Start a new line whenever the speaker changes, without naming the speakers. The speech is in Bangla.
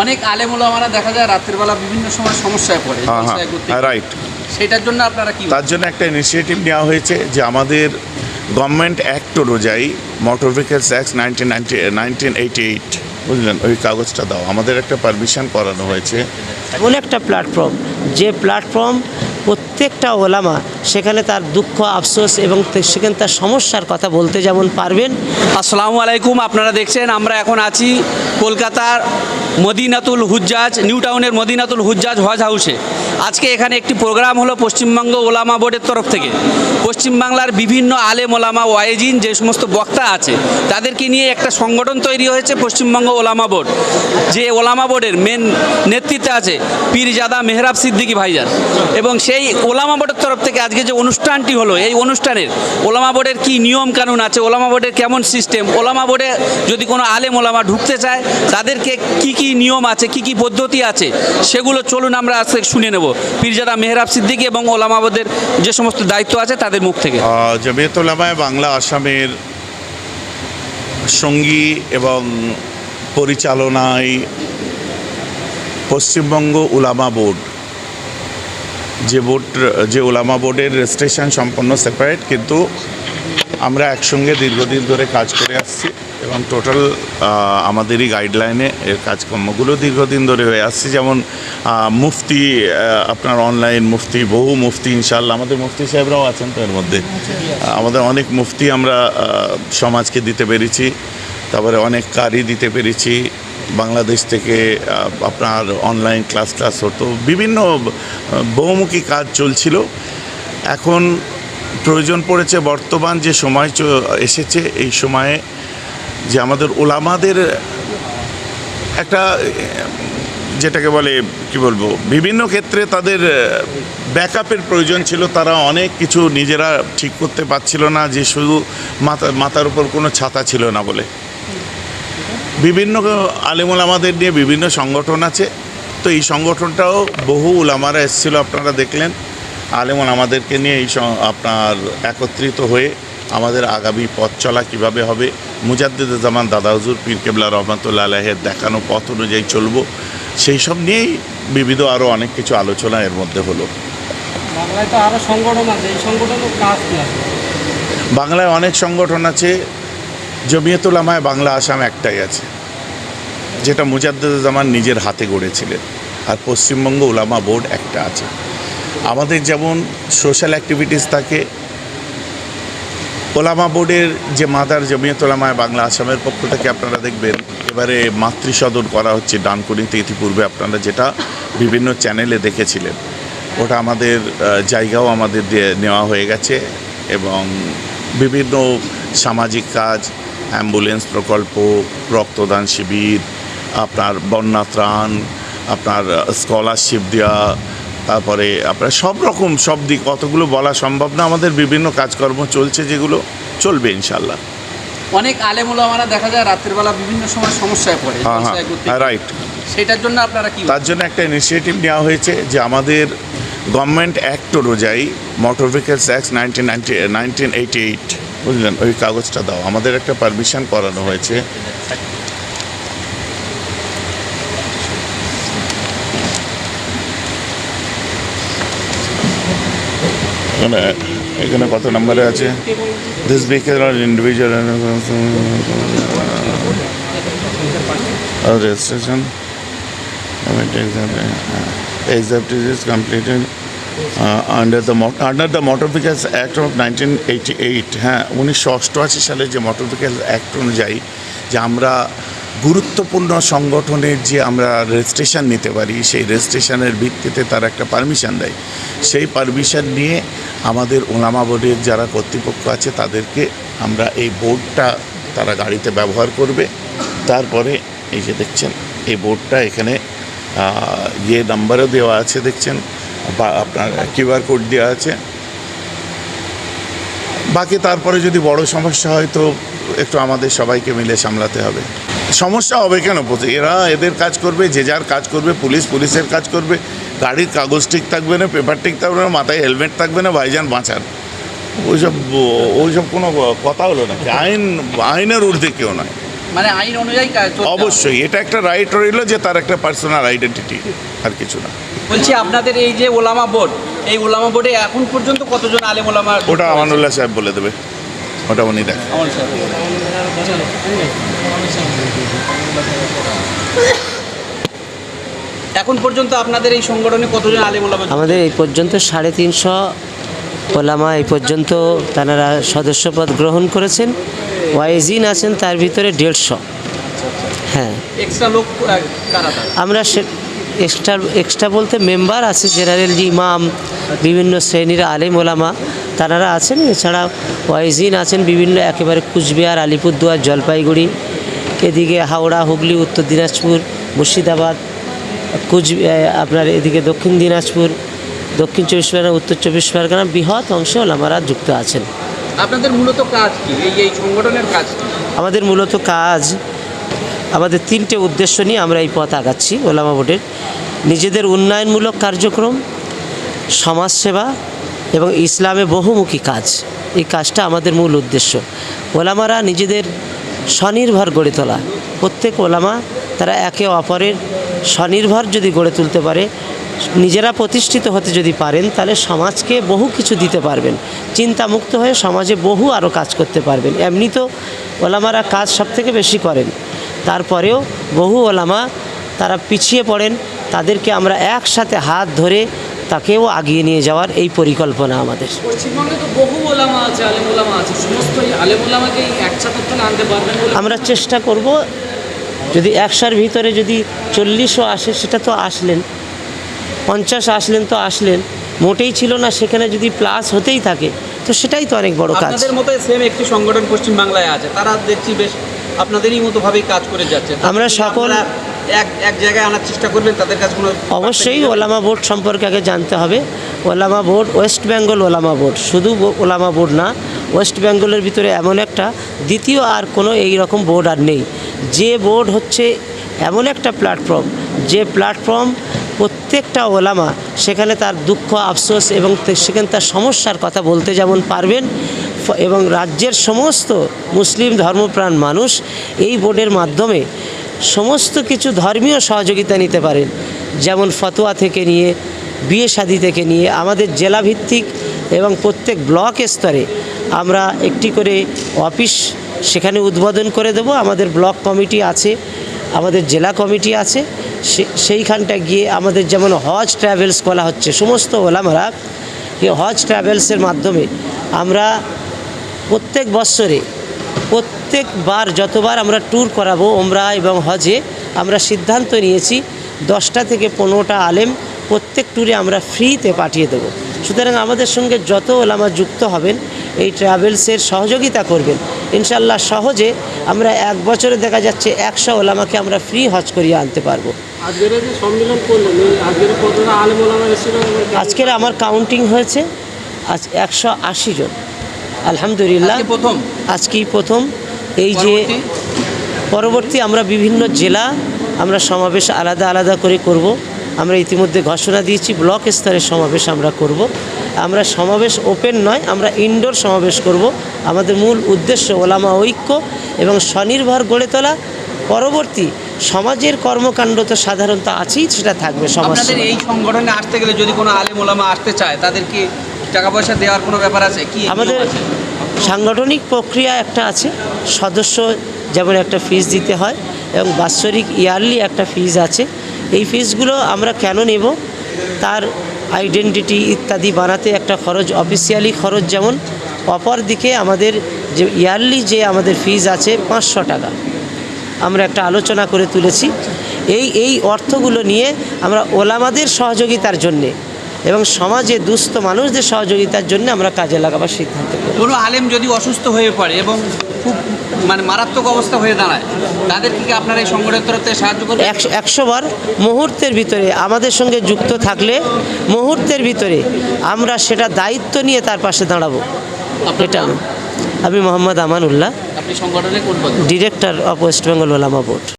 অনেক আলেমুলামারা দেখা যায় রাত্রিবেলা বিভিন্ন সময় সমস্যায় পড়ে
হ্যাঁ
জলসায়
হ্যাঁ রাইট
সেটার জন্য আপনারা কি
তার জন্য একটা ইনিশিয়েটিভ নেওয়া হয়েছে যে আমাদের গভর্নমেন্ট অ্যাক্ট অনুযায়ী motor vehicles act nineteen nineteen eighty eight বুঝলেন? ওই কাগজটা দাও। আমাদের একটা পারমিশন করানো হয়েছে।
এমন একটা প্ল্যাটফর্ম যে প্ল্যাটফর্ম প্রত্যেকটা ওলামা সেখানে তার দুঃখ, আফসোস এবং সেখানে তার সমস্যার কথা বলতে যেমন পারবেন।
আসসালামু আলাইকুম, আপনারা দেখছেন, আমরা এখন আছি কলকাতার মদিনাতুল হুজ্জাজ, নিউ টাউনের মদিনাতুল হুজ্জাজ হজ হাউসে। আজকে এখানে একটি প্রোগ্রাম হলো পশ্চিমবঙ্গ ওলামা বোর্ডের তরফ থেকে। পশ্চিমবাংলার বিভিন্ন আলেম ওলামা ওয়াইজিন যে সমস্ত বক্তা আছে, তাদেরকে নিয়ে একটা সংগঠন তৈরি হয়েছে পশ্চিমবঙ্গ ওলামা বোর্ড। যে ওলামা বোর্ডের মেন নেতৃত্বে আছে পীরজাদা মেহরাব সিদ্দিকী ভাইজান। এবং সেই ওলামা বোর্ডের তরফ থেকে আজকে যে অনুষ্ঠানটি হলো, এই অনুষ্ঠানের ওলামা বোর্ডের কি নিয়ম কানুন আছে, ওলামা বোর্ডের কেমন সিস্টেম, ওলামা বোর্ডে যদি কোনো আলেম ওলামা ঢুকতে চায়, তাদেরকে কি কি নিয়ম আছে, কি কি পদ্ধতি আছে, সেগুলো চলুন আমরা আজকে শুনে নেব। পীরজাদা মেহরাব সিদ্দিকী এবং ওলামা বোর্ডের যে সমস্ত দায়িত্ব আছে, তাদের মুখ থেকে।
জমিয়তুলামায় বাংলা আসামের সঙ্গী এবং পরিচালনায় পশ্চিমবঙ্গ উলামা বোর্ড যে বোর্ড যে ওলামা বোর্ডের রেজিস্ট্রেশন সম্পূর্ণ সেপারেট কিন্তু আমরা একসঙ্গে দীর্ঘদিন ধরে কাজ করে আসছি এবং টোটাল আমাদেরই গাইডলাইনে এর কাজকর্মগুলো দীর্ঘদিন ধরে হয়ে আসছে। যেমন মুফতি আপনার অনলাইন মুফতি, বহু মুফতি ইনশাল্লাহ আমাদের মুফতি সাহেবরাও আছেন তো এর মধ্যে। আমাদের অনেক মুফতি আমরা সমাজকে দিতে পেরেছি, তারপরে অনেক কারি দিতে পেরেছি বাংলাদেশ থেকে আপনার অনলাইন ক্লাস ক্লাস হতো। বিভিন্ন বহুমুখী কাজ চলছিল। এখন প্রয়োজন পড়েছে বর্তমান যে সময় এসেছে, এই সময়ে যে আমাদের ওলামাদের একটা, যেটাকে বলে, কি বলব, বিভিন্ন ক্ষেত্রে তাদের ব্যাকআপের প্রয়োজন ছিল। তারা অনেক কিছু নিজেরা ঠিক করতে পারছিল না যে শুধু মাথা, মাথার উপর কোনো ছাতা ছিল না বলে। বিভিন্ন আলেমুল আমাদের নিয়ে বিভিন্ন সংগঠন আছে। তো এই সংগঠনটাও বহু উলামারা এসেছিল আপনারা দেখলেন। আলেমুল আমাদেরকে নিয়ে এই আপনার একত্রিত হয়ে আমাদের আগামী পথ চলা কীভাবে হবে মুজাদ্দিদ জামান দাদা হুজুর পীর কেবলা রহমতুল্লা আলাহের দেখানো পথ অনুযায়ী চলব। সেই সব নিয়েই বিবিধ আরও অনেক কিছু আলোচনা এর মধ্যে হলো।
বাংলায় তো আরও সংগঠন আছে এই সংগঠনের কাজ
বাংলায় অনেক সংগঠন আছে জমিয়তুল আমায় বাংলা আসাম একটাই আছে, যেটা মুজাদ্দুজ্জামান নিজের হাতে গড়েছিলেন, আর পশ্চিমবঙ্গ ওলামা বোর্ড একটা আছে। আমাদের যেমন সোশ্যাল অ্যাক্টিভিটিস থাকে ওলামা বোর্ডের যে মাদার জমিয়ত ওলামায় বাংলা আসামের পক্ষ থেকে আপনারা দেখবেন, এবারে মাতৃসদন করা হচ্ছে ডানকুনিতে ইতিপূর্বে, আপনারা যেটা বিভিন্ন চ্যানেলে দেখেছিলেন। ওটা আমাদের জায়গাও আমাদের নেওয়া হয়ে গেছে এবং বিভিন্ন সামাজিক কাজ অ্যাম্বুলেন্স প্রকল্প রক্তদান শিবির আপনার বন্যা ত্রাণ আপনার স্কলারশিপ দেওয়া তারপরে আপনার সব রকম সব দিক অতগুলো বলা সম্ভব না। আমাদের বিভিন্ন কাজকর্ম চলছে যেগুলো চলবে ইনশাল্লাহ
অনেক আলেমুলামারা দেখা যায় রাত্রিবেলা বিভিন্ন সময় সমস্যায় পড়ে।
হ্যাঁ হ্যাঁ। রাইট
সেটার জন্য আপনারা কি
তার জন্য একটা ইনিশিয়েটিভ নেওয়া হয়েছে যে আমাদের গভর্নমেন্ট অ্যাক্ট অনুযায়ী motor vehicles act nineteen nineteen eighty eight বুঝলেন ওই কাগজটা দাও আমাদের একটা পারমিশন করানো হয়েছে এখানে এখানে কত নম্বরে আছে this vehicle are individual registration except it is completed uh, under the under the Motor Vehicles Act of 1988 হ্যাঁ উনিশশো অষ্টআশি সালে যে মোটর ভেহিকেল অ্যাক্ট অনুযায়ী যে আমরা গুরুত্বপূর্ণ সংগঠনের যে আমরা রেজিস্ট্রেশন নিতে পারি সেই রেজিস্ট্রেশনের ভিত্তিতে তারা একটা পারমিশন দেয়। সেই পারমিশন নিয়ে আমাদের ওলামা বোর্ডের যারা কর্তৃপক্ষ আছে তাদেরকে আমরা এই বোর্ডটা তারা গাড়িতে ব্যবহার করবে। তারপরে এই যে দেখছেন এই বোর্ডটা এখানে ইয়ে নাম্বারও দেওয়া আছে দেখছেন, বা আপনার কিউআর কোড দেওয়া আছে। বাকি তারপরে যদি বড় সমস্যা হয় তো একটু আমাদের সবাইকে মিলে সামলাতে হবে। সমস্যা হবে কেন? এরা এদের কাজ করবে, যে যার কাজ করবে, পুলিশ পুলিশের কাজ করবে, গাড়ির কাগজ ঠিক থাকবে না, পেপার ঠিক থাকবে না, মাথায় হেলমেট থাকবে না, ভাইজান বাঁচান। ওইসব ওইসব কোনো কথা হলো না আইন, আইনের ঊর্ধ্বে কেউ নয়।
মানে আইন অনুযায়ী।
অবশ্যই এটা একটা রাইট রইল যে তার একটা পার্সোনাল আইডেন্টিটি আর কিছু না।
বলছি আপনাদের এই যে ওলামা বোর্ড এই ওলামা বোর্ডে এখন পর্যন্ত কতজন আলেম ওলামা
ওটা আমানুল্লাহ সাহেব বলে দেবে। ওটা উনি দেখ
এখন পর্যন্ত আপনাদের এই সংগঠনে কতজন আলেম ওলামা
আমাদের এই পর্যন্ত সাড়ে তিনশো ওলামা এই পর্যন্ত তারা সদস্যপদ গ্রহণ করেছেন। ওয়াইজিন আছেন তার ভিতরে দেড়শো। হ্যাঁ? আমরা সে এক্সট্রা এক্সট্রা বলতে মেম্বার আছে জেনারেল ইমাম বিভিন্ন শ্রেণির আলেম ওলামা। তারা আছেন। এছাড়া ওয়াইজিন আছেন বিভিন্ন একেবারে কুচবিহার আলিপুরদুয়ার জলপাইগুড়ি এদিকে হাওড়া হুগলি উত্তর দিনাজপুর মুর্শিদাবাদ কুচ আপনার এদিকে দক্ষিণ দিনাজপুর দক্ষিণ চব্বিশ পরগনা উত্তর চব্বিশ পরগনা বৃহৎ অংশে ওলামারা যুক্ত আছেন।
আপনাদের মূলত কাজ কি? এই এই সংগঠনের কাজ
আমাদের মূলত কাজ, আমাদের তিনটে উদ্দেশ্য নিয়ে আমরা এই পথ আগাচ্ছি ওলামা বোর্ডের। নিজেদের উন্নয়নমূলক কার্যক্রম, সমাজসেবা এবং ইসলামে বহুমুখী কাজ। এই কাজটা আমাদের মূল উদ্দেশ্য। ওলামারা নিজেদের স্বনির্ভর গড়ে তোলা। প্রত্যেক ওলামা তারা একে অপরের স্বনির্ভর যদি গড়ে তুলতে পারে নিজেরা প্রতিষ্ঠিত হতে যদি পারেন তাহলে সমাজকে বহু কিছু দিতে পারবেন। চিন্তামুক্ত হয়ে সমাজে বহু আরও কাজ করতে পারবেন। এমনি তো ওলামারা কাজ সবথেকে বেশি করেন। তারপরেও বহু ওলামা তারা পিছিয়ে পড়েন। তাদেরকে আমরা একসাথে হাত ধরে তাকেও আগিয়ে নিয়ে যাওয়ার এই পরিকল্পনা আমাদের। আমরা চেষ্টা করব যদি একশোর ভিতরে যদি চল্লিশও আসে সেটা তো আসলেন। পঞ্চাশ আসলেন তো আসলেন। মোটেই ছিল না সেখানে যদি প্লাস হতেই থাকে তো সেটাই তো অনেক বড় কাজ।
আপনাদের মতো সেম একটি সংগঠন পশ্চিম বাংলায় আছে তারা দেখছি বেশ আপনাদেরই মতো ভাবেই কাজ করে যাচ্ছে।
আমরা সকল-
এক এক জায়গায় আনার চেষ্টা করবেন তাদের কাছে কোনো
অবশ্যই ওলামা বোর্ড সম্পর্কে আগে জানতে হবে। ওলামা বোর্ড ওয়েস্ট বেঙ্গল ওলামা বোর্ড শুধু ওলামা বোর্ড না ওয়েস্ট বেঙ্গলের ভিতরে এমন একটা দ্বিতীয় আর কোনো এই রকম বোর্ড আর নেই। যে বোর্ড হচ্ছে এমন একটা প্ল্যাটফর্ম যে প্ল্যাটফর্ম প্রত্যেকটা ওলামা সেখানে তার দুঃখ, আফসোস এবং সেখানে তার সমস্যার কথা বলতে যেমন পারবেন। এবং রাজ্যের সমস্ত মুসলিম ধর্মপ্রাণ মানুষ এই বোর্ডের মাধ্যমে সমস্ত কিছু ধর্মীয় সহযোগিতা নিতে পারেন। যেমন ফতোয়া থেকে নিয়ে, বিয়ে শাদি থেকে নিয়ে, আমাদের জেলাভিত্তিক এবং প্রত্যেক ব্লক স্তরে আমরা একটি করে অফিস সেখানে উদ্বোধন করে দেব। আমাদের ব্লক কমিটি আছে, আমাদের জেলা কমিটি আছে। সেইখানটা গিয়ে আমাদের যেমন হজ ট্রাভেলস করা হচ্ছে, সমস্ত ওলামারা হজ ট্রাভেলসের মাধ্যমে আমরা প্রত্যেক বৎসরে প্রত্যেকবার যতবার আমরা ট্যুর করাবো ওমরা এবং হজে, আমরা সিদ্ধান্ত নিয়েছি দশটা থেকে পনেরোটা আলেম প্রত্যেক ট্যুরে আমরা ফ্রিতে পাঠিয়ে দেবো। সুতরাং আমাদের সঙ্গে যত ওলামা যুক্ত হবেন এই ট্রাভেলসের সহযোগিতা করবেন। ইনশাল্লাহ সহজে আমরা এক বছরে দেখা যাচ্ছে একশো ওলামাকে আমরা ফ্রি হজ করিয়ে আনতে পারব।
আজকের
আমার কাউন্টিং হয়েছে আজ একশো আশি জন। আলহামদুলিল্লাহ
প্রথম?
আজকেই প্রথম। এই যে?
পরবর্তী
আমরা বিভিন্ন জেলা আমরা সমাবেশ আলাদা আলাদা করে করব। আমরা ইতিমধ্যে ঘোষণা দিয়েছি ব্লক স্তরের সমাবেশ আমরা করব। আমরা সমাবেশ ওপেন নয় আমরা ইনডোর সমাবেশ করব। আমাদের মূল উদ্দেশ্য ওলামা ঐক্য এবং স্বনির্ভর গড়ে তোলা। পরবর্তী সমাজের কর্মকাণ্ড তো সাধারণত আছেই সেটা থাকবে সমাজ
এই সংগঠনে আসতে গেলে যদি কোনো আলেম ওলামা আসতে চায় তাদেরকে টাকা পয়সা দেওয়ার কোনো ব্যাপার আছে? কি
আমাদের সাংগঠনিক প্রক্রিয়া একটা আছে সদস্য যেমন একটা ফিস দিতে হয় এবং বাৎসরিক ইয়ারলি একটা ফিজ আছে। এই ফিসগুলো আমরা কেন নেব? তার আইডেন্টিটি ইত্যাদি বানাতে একটা খরচ অফিসিয়ালি খরচ যেমন অপর দিকে আমাদের যে ইয়ারলি যে আমাদের ফিজ আছে পাঁচশো টাকা। আমরা একটা আলোচনা করে তুলেছি। এই এই অর্থগুলো নিয়ে আমরা ওলামাদের সহযোগিতার জন্যে এবং সমাজে দুস্থ মানুষদের সহযোগিতার জন্য আমরা কাজে লাগাবার সিদ্ধান্ত
কোনো আলেম যদি অসুস্থ হয়ে পড়ে এবং খুব মানে মারাত্মক অবস্থা হয়ে দাঁড়ায়। তাদেরকে কি আপনারা এই সংগঠনের তরফ থেকে সাহায্য করবেন?
একশো বার মুহূর্তের ভিতরে আমাদের সঙ্গে যুক্ত থাকলে মুহূর্তের ভিতরে আমরা সেটা দায়িত্ব নিয়ে তার পাশে দাঁড়াবো। এটা আমি মোহাম্মদ আমানুল্লাহ
আপনি সংগঠনে কোন
ডিরেক্টর অফ ওয়েস্ট বেঙ্গল ওলামা বোর্ড।